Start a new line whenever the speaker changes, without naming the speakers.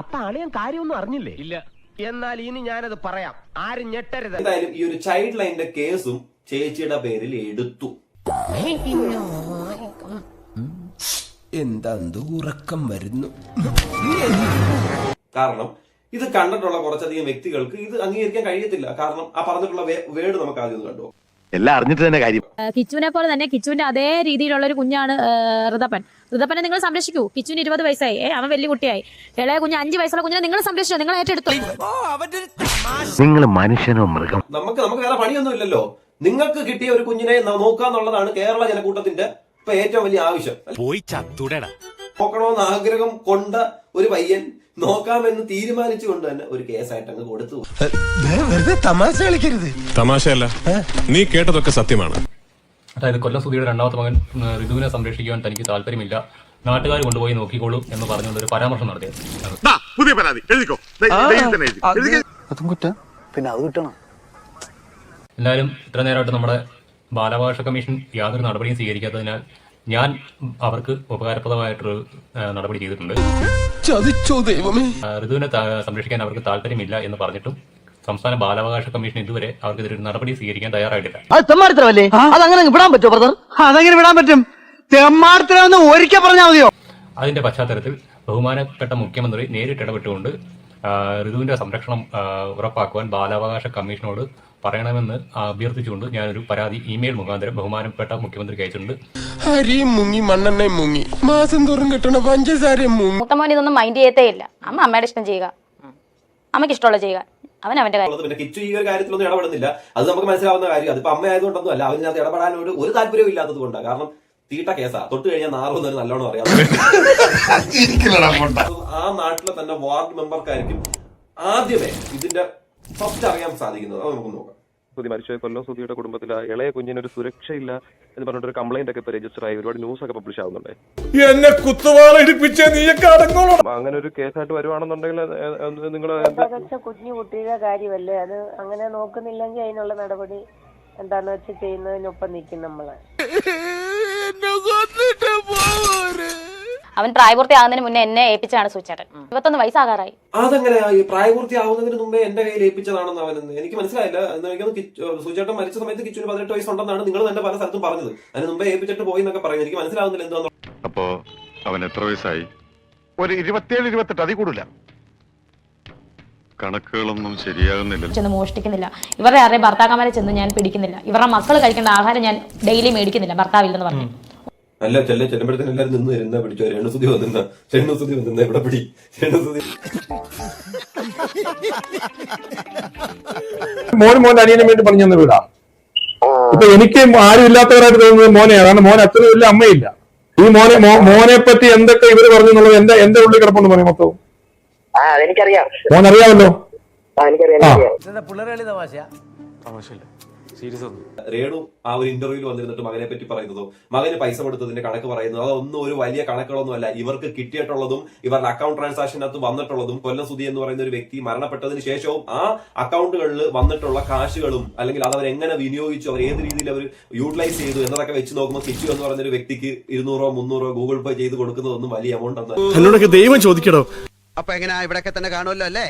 അപ്പൊ അളിയൻ കാര്യമൊന്നും അറിഞ്ഞില്ലേ?
ഇല്ല.
എന്നാൽ ഇനി ഞാനത് പറയാം. ആരും ഞെട്ടരുത്.
എന്തായാലും ഈ ഒരു ചൈൽഡ് ലൈനിന്റെ കേസും ചേച്ചിയുടെ പേരിൽ എടുത്തു.
എന്താ ഉറക്കം വരുന്നു?
കാരണം ഇത് കണ്ടിട്ടുള്ള കുറച്ചധികം വ്യക്തികൾക്ക് ഇത് അംഗീകരിക്കാൻ കഴിയത്തില്ല. കാരണം ആ പറഞ്ഞിട്ടുള്ള വേർഡ് നമുക്ക് ആദ്യം കണ്ടു.
എല്ലാം അറിഞ്ഞിട്ട് തന്നെ കാര്യം.
കിച്ചുവിനെ പോലെ തന്നെ കിച്ചുവിന്റെ അതേ രീതിയിലുള്ള ഒരു കുഞ്ഞാണ് ഋതപ്പൻ. ഋതപ്പനെ നിങ്ങൾ സംരക്ഷിക്കൂ. കിച്ചുവിന് ഇരുപത് വയസ്സായി. ഏ, അവൻ വലിയ കുട്ടിയായി. ഇളയ കുഞ്ഞ് അഞ്ച് വയസ്സുള്ള കുഞ്ഞിനെ നിങ്ങൾ സംരക്ഷിച്ചു? നിങ്ങൾ ഏറ്റെടുത്തു?
നിങ്ങൾ മനുഷ്യനോ മൃഗം?
നമുക്ക് നമുക്ക് വേറെ പണിയൊന്നും ഇല്ലല്ലോ. നിങ്ങൾക്ക് കിട്ടിയ ഒരു കുഞ്ഞിനെ നോക്കാന്നുള്ളതാണ് കേരള ജനക്കൂട്ടത്തിന്റെ ഇപ്പൊ ഏറ്റവും വലിയ ആവശ്യം.
പോയി ചത്തുടടാ.
നോക്കണമെന്ന് ആഗ്രഹം കൊണ്ട ഒരു പയ്യൻ നോക്കാമെന്ന് തീരുമാനിച്ചുകൊണ്ട് തന്നെ ഒരു കേസായിട്ട് അങ്ങ് കൊടുത്തു.
വെറുതെ തമാശ കളിക്കരുത്.
തമാശയല്ല. നീ കേട്ടതൊക്കെ സത്യമാണ്.
അതായത് കൊല്ലം സുധിയുടെ രണ്ടാമത്തെ മകൻ ഋതുവിനെ സംരക്ഷിക്കുവാൻ തനിക്ക് താല്പര്യമില്ല. നാട്ടുകാർ കൊണ്ടുപോയി നോക്കിക്കോളൂ എന്ന് പറഞ്ഞുകൊണ്ട് ഒരു പരാമർശം നടത്തിയത്
പുതിയ പരാതി. എഴുതിക്കോ.
അതും കുറ്റ പിന്നെ അത് കിട്ടണം.
എന്തായാലും ഇത്ര നേരമായിട്ട് നമ്മുടെ ബാലാവകാശ കമ്മീഷൻ യാതൊരു നടപടിയും സ്വീകരിക്കാത്തതിനാൽ ഞാൻ അവർക്ക് ഉപകാരപ്രദമായിട്ടൊരു നടപടി ചെയ്തിട്ടുണ്ട്.
ചതിച്ചോ ദൈവമേ.
ഋതുവിനെ സംരക്ഷിക്കാൻ അവർക്ക് താല്പര്യമില്ല എന്ന് പറഞ്ഞിട്ടും സംസ്ഥാന ബാലാവകാശ കമ്മീഷൻ ഇതുവരെ അവർക്കെതിരെ ഒരു നടപടി സ്വീകരിക്കാൻ തയ്യാറായിട്ടില്ല.
അത് തെമ്മാടിത്തരമല്ലേ? അതങ്ങനെ വിടാൻ പറ്റുമോ ബ്രദർ അതങ്ങനെ വിടാൻ പറ്റും? തെമ്മാടിത്തരം ഒരിക്കൽ പറഞ്ഞാൽ മതിയോ?
അതിന്റെ പശ്ചാത്തലത്തിൽ ബഹുമാനപ്പെട്ട മുഖ്യമന്ത്രി നേരിട്ട് ഇടപെട്ടുകൊണ്ട് ഋതുവിന്റെ സംരക്ഷണം ഉറപ്പാക്കുവാൻ ബാലാവകാശ കമ്മീഷനോട് പറയണമെന്ന് അഭ്യർത്ഥിച്ചുകൊണ്ട് ഞാനൊരു പരാതി ഇമെയിൽ മുഖാന്തരം ബഹുമാനപ്പെട്ട മുഖ്യമന്ത്രിക്ക് അയച്ചിട്ടുണ്ട്.
അരിയും മുങ്ങി മണ്ണെണ്ണയും മുങ്ങി. മാസം തോറും കിട്ടണ പഞ്ചസാരയും മുങ്ങി.
മൂത്തമോൻ ഇതൊന്നും മൈൻഡ് ചെയ്യത്തേ ഇല്ല. അമ്മ അമ്മയുടെ ഇഷ്ടം ചെയ്യുക. അമ്മയ്ക്ക് ഇഷ്ടമുള്ള ചെയ്യുക. അവൻ അവന്റെ കാര്യം.
പിന്നെ കിച്ചു ഈ ഒരു കാര്യത്തിലൊന്നും ഇടപെടുന്നില്ല. അത് നമുക്ക് മനസ്സിലാവുന്ന കാര്യം. അതിപ്പോ അമ്മ ആയതുകൊണ്ടൊന്നും അല്ല. അവനകത്ത് ഇടപെടാൻ ഒരു താല്പര്യവും ഇല്ലാത്തത് കൊണ്ടാണ്. കാരണം തീട്ട കേസാ. തൊട്ട് കഴിഞ്ഞാൽ നാറുമെന്ന് ഒരു നല്ലോണം അറിയാം. ആ നാട്ടിലെ തന്നെ വാർഡ് മെമ്പർക്കായിരിക്കും ആദ്യമേ ഇതിന്റെ ഫസ്റ്റ് അറിയാൻ സാധിക്കുന്നത്. അത് നമുക്ക് നോക്കാം.
സുതി മരിച്ച കൊല്ലം. സുധിയുടെ കുടുംബത്തിൽ ഇളയ കുഞ്ഞിന് ഒരു സുരക്ഷയില്ല എന്ന് പറഞ്ഞിട്ട് ഒരു കംപ്ലൈന്റ് ഒക്കെ ഇപ്പൊ രജിസ്റ്റർ ആയി ഒരുപാട് ന്യൂസ് ഒക്കെ പബ്ലിഷ് ആവുന്നുണ്ട്.
എന്നെ
അങ്ങനെ ഒരു കേസായിട്ട് വരുവാണെന്നുണ്ടെങ്കിൽ നിങ്ങൾ
കുഞ്ഞു കുട്ടിയുടെ കാര്യമല്ലേ? അത് അങ്ങനെ നോക്കുന്നില്ലെങ്കിൽ അതിനുള്ള നടപടി എന്താണെന്ന് വെച്ചാൽ ചെയ്യുന്നതിനൊപ്പം നിൽക്കും നമ്മൾ.
അവൻ പ്രായപൂർത്തിയാകുന്നതിന് മുന്നേ എന്നെ ഏൽപ്പിച്ചാണ് സൂചേട്ടൻ ഇരുപത്തൊന്ന് വയസ്സാകാറായി.
അതങ്ങനെ ഈ പ്രായപൂർത്തിയാവുന്നതിന് മുമ്പേ എന്റെ കയ്യിൽ ഏൽപ്പിച്ചതാണെന്ന് അവനെന്ന് എനിക്ക് മനസ്സിലായില്ല. എന്ന് എനിക്ക് സുചേട്ടൻ മരിച്ച സമയത്ത് കിച്ചുവിന് പതിനെട്ട് വയസ്സുണ്ടെന്നാണ് നിങ്ങൾ തന്നെ പല സ്ഥലത്തും പറഞ്ഞത്. അതിന് മുമ്പേ ഏൽപ്പിച്ചിട്ട് പോയി എന്നൊക്കെ പറയുന്നത്. എനിക്ക് മനസ്സിലാവുന്നില്ല എന്താന്ന്
അപ്പോ അവൻ എത്ര വയസ്സായി? ഒരു ഇരുപത്തിയേഴ് ഇരുപത്തെട്ട് അതി കൂടില്ല കണക്കുകളൊന്നും ശരിയാകുന്നില്ല
ചെന്ന് മോഷ്ടിക്കുന്നില്ല. ഇവരുടെ ആരുടെയും ഭർത്താക്കന്മാരെ ചെന്ന് ഞാൻ പിടിക്കുന്നില്ല. ഇവരുടെ മക്കൾ കഴിക്കേണ്ട ആഹാരം ഞാൻ ഡെയിലി മേടിക്കുന്നില്ല ഭർത്താവില്ലെന്ന് പറഞ്ഞു.
അല്ല ചെല്ല ചെല്ലുമ്പോഴത്തേന് എല്ലാവരും നിന്ന് തരുന്ന പിടിച്ചോ രണ്ണുസുതി വന്നിരുന്ന. ചെണ്ണുസുതി വന്നിരുന്ന. ഇവിടെ പിടി? ചെണ്ണുസുതി
മോൻ മോൻ അനിയനും വേണ്ടി പറഞ്ഞു തന്ന വീടാ. ഇപ്പൊ എനിക്ക് ആരും ഇല്ലാത്തവരായിട്ട് തോന്നുന്നത് മോനെ അതാണ് മോൻ അച്ഛനും ഇല്ല അമ്മയില്ല. ഈ മോനെ മോനെ പറ്റി എന്തൊക്കെ ഇവർ പറഞ്ഞു എന്നുള്ളത് എന്റെ എന്റെ ഉള്ളിൽ കിടപ്പുണ്ട് പറയും മൊത്തവും മോൻ അറിയാമല്ലോ
പിള്ളേരളി
തമാശ
പിള്ളേരളി തമാശ
രേണു ആ ഒരു ഇന്റർവ്യൂവിൽ വന്നിരുന്നിട്ട് മകനെ പറ്റി പറയുന്നതോ മകന് പൈസ കൊടുത്തതിന്റെ കണക്ക് പറയുന്നതോ അതൊന്നും ഒരു വലിയ കണക്കുകളൊന്നും അല്ല ഇവർക്ക് കിട്ടിയിട്ടുള്ളതും ഇവരുടെ അക്കൗണ്ട് ട്രാൻസാക്ഷനകത്ത് വന്നിട്ടുള്ളതും കൊല്ലം സുധി എന്ന് പറയുന്ന ഒരു വ്യക്തി മരണപ്പെട്ടതിന് ശേഷവും ആ അക്കൗണ്ടുകളിൽ വന്നിട്ടുള്ള കാശുകളും അല്ലെങ്കിൽ അത് അവർ എങ്ങനെ വിനിയോഗിച്ചു അവർ ഏത് രീതിയിൽ അവർ യൂട്ടിലൈസ് ചെയ്തു എന്നതൊക്കെ വെച്ച് നോക്കുമ്പോൾ കിച്ചു എന്ന് പറയുന്ന ഒരു വ്യക്തിക്ക് ഇരുന്നൂറോ മുന്നൂറോ ഗൂഗിൾ പേ ചെയ്ത് കൊടുക്കുന്നതൊന്നും വലിയ എമൗണ്ട്
എന്നോടൊക്കെ ദൈവം ചോദിക്കണോ
അപ്പൊ എങ്ങനെയാ ഇവിടെ തന്നെ കാണുമല്ലോ അല്ലേ?